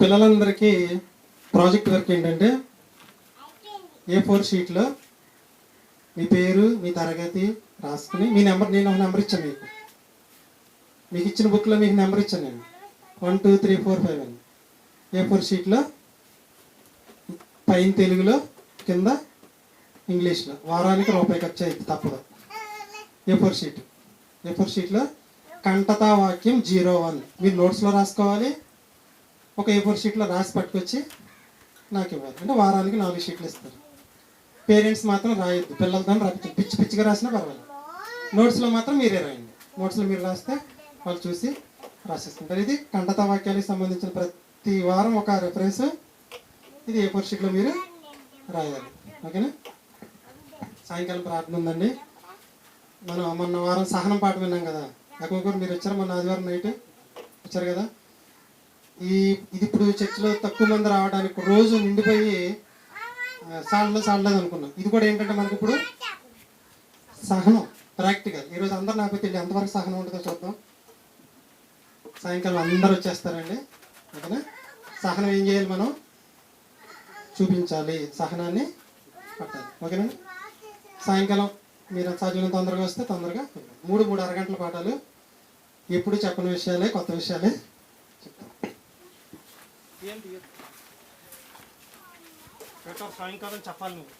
పిల్లలందరికీ project work ఏంటంటే ఏ four షీట్లో మీ పేరు మీ తరగతి రాసుకుని మీ నెంబర్ నేను ఒక నెంబర్ ఇచ్చాను మీకు. మీకు ఇచ్చిన బుక్లో మీకు నెంబర్ ఇచ్చాను నేను. One two three four five అని. ఏ ఫోర్ షీట్లో పైన తెలుగులో కింద ఇంగ్లీష్లో. వారానికి రూపాయి ఖర్చు అయితే తప్పదు. A four sheet? A four షీట్లో కంటతా వాక్యం జీరో వన్. మీరు నోట్స్లో రాసుకోవాలి. ఒక ఏ ఫోర్ షీట్లో రాసి పట్టుకొచ్చి నాకు ఇవ్వాలి. అంటే వారానికి నాలుగు షీట్లు ఇస్తారు. పేరెంట్స్ మాత్రం రాయొద్దు. పిల్లలతో రాపించు పిచ్చి పిచ్చిగా రాసినా పర్వాలేదు. నోట్స్లో మాత్రం మీరే రాయండి. నోట్స్లో మీరు రాస్తే వాళ్ళు చూసి రాసేసుకుంటారు ఇది కండత వాక్యాలకు సంబంధించిన ప్రతి వారం ఒక రెఫరెన్స్ ఇది ఏ ఫోర్ షీట్లో మీరు రాయాలి. ఓకేనా? సాయంకాలం ప్రార్థన ఉందండి. మనం మొన్న వారం సహనం పాట విన్నాం కదా. ఎక్కువ మీరు వచ్చారు మొన్న ఆదివారం నైట్. వచ్చారు కదా? ఈ ఇది ఇప్పుడు చర్చిలో తక్కువ మంది రావడానికి రోజు నిండిపోయి ఆ, సాడలేదు సాడలేదు అనుకున్నాం. ఇది కూడా ఏంటంటే మనకి ఇప్పుడు సహనం ప్రాక్టికల్. ఈరోజు అందరు నాకు తెలియదు ఎంతవరకు సహనం ఉంటుందో చూద్దాం. సాయంకాలం అందరు వచ్చేస్తారండి. ఓకేనా? సహనం ఏం చేయాలి మనం? చూపించాలి. సహనాన్ని పట్టాలి. ఓకేనా? సాయంకాలం మీరు సాధ్యమైన తొందరగా వస్తే తొందరగా. మూడు మూడు అరగంటల పాఠాలు. ఎప్పుడు చెప్పని విషయాలే కొత్త విషయాలే. ఏంటి సాయంకాలం చెప్పాలి నువ్వు.